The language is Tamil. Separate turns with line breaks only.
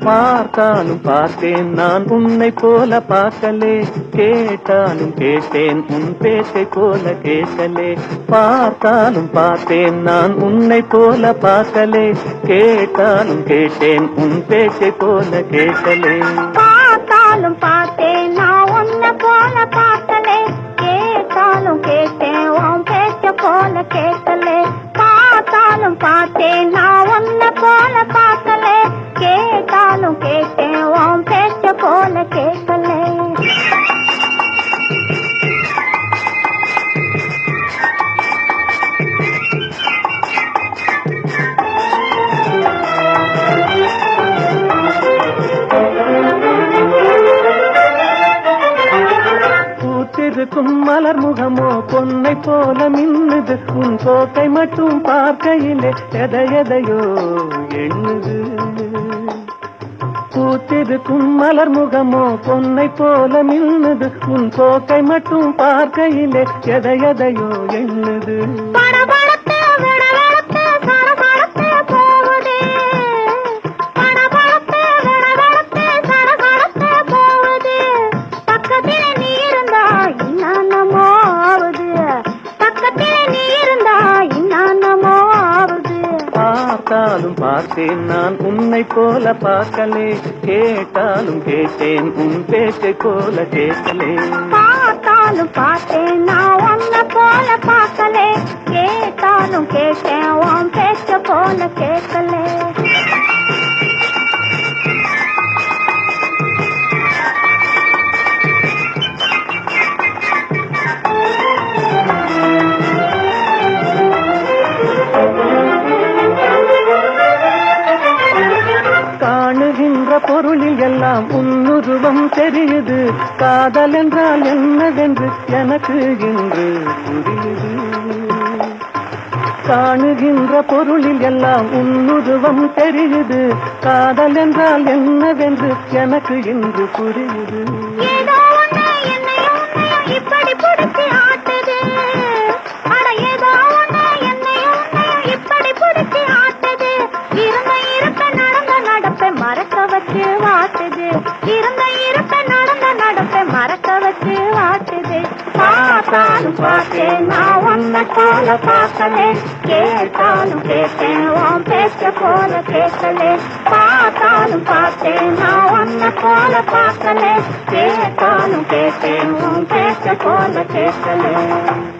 பார்த்தாலும் பார்த்தேன் நான் உன்னை போல பார்க்கலே கேட்டாலும் கேட்டேன் உன் பேச்சை போல கேட்கலே பார்த்தாலும் பார்த்தேன் நான் உன்னை போல பார்க்கலே கேட்டாலும் கேட்டேன் உன் பேச்சை போல கேட்கலே
பார்த்தாலும் பார்த்தேன்
இருக்கும் மலர் முகமோ பொன்னை போல மின்னுது. உன் கோட்டை மட்டும் பார்க்கையிலே எதை எதையோ எண்ணுது. பூத்திருக்கும் மலர் முகமோ பொன்னை போல மின்னுது. உன் கோட்டை மட்டும் பார்க்கையிலே எதை எதையோ எண்ணுது. பார்த்தேன் நான் உன்னை போல பார்க்கலே. கேட்டாலும் கேட்டேன் உன் பேச்சை போல கேட்கலே.
பார்த்தாலும் பார்த்தேன் நான் உன்னை போல பார்க்கலே. கேட்டாலும் கேட்டேன் உன் பேச்ச போல கேட்கல.
எல்லாம் உன்னுருவம் தெரியுது. காதல் என்றால் என்னவென்று எனக்கு இன்று புரியுது. காணுகின்ற பொருளில் எல்லாம் உன்னுருவம் தெரியுது. காதல் என்றால் என்னவென்று எனக்கு இன்று புரியுது.
மறக்க வச்சு வாட்டுது. இருந்த இருப்ப நடந்த நடப்ப மறக்க வச்சு வாட்டுது. பார்த்தாலும் பார்த்தேன் நான் உன்னை போல பார்க்கலே. கேட்டாலும் கேட்டேன் உன் பேச்ச போல கேட்கலே. பார்த்தாலும் பார்த்தேன் நான் உன்னை போல பார்க்கலே. கேட்டாலும் கேட்டேன் உன் பேச்ச போல கேட்கலே.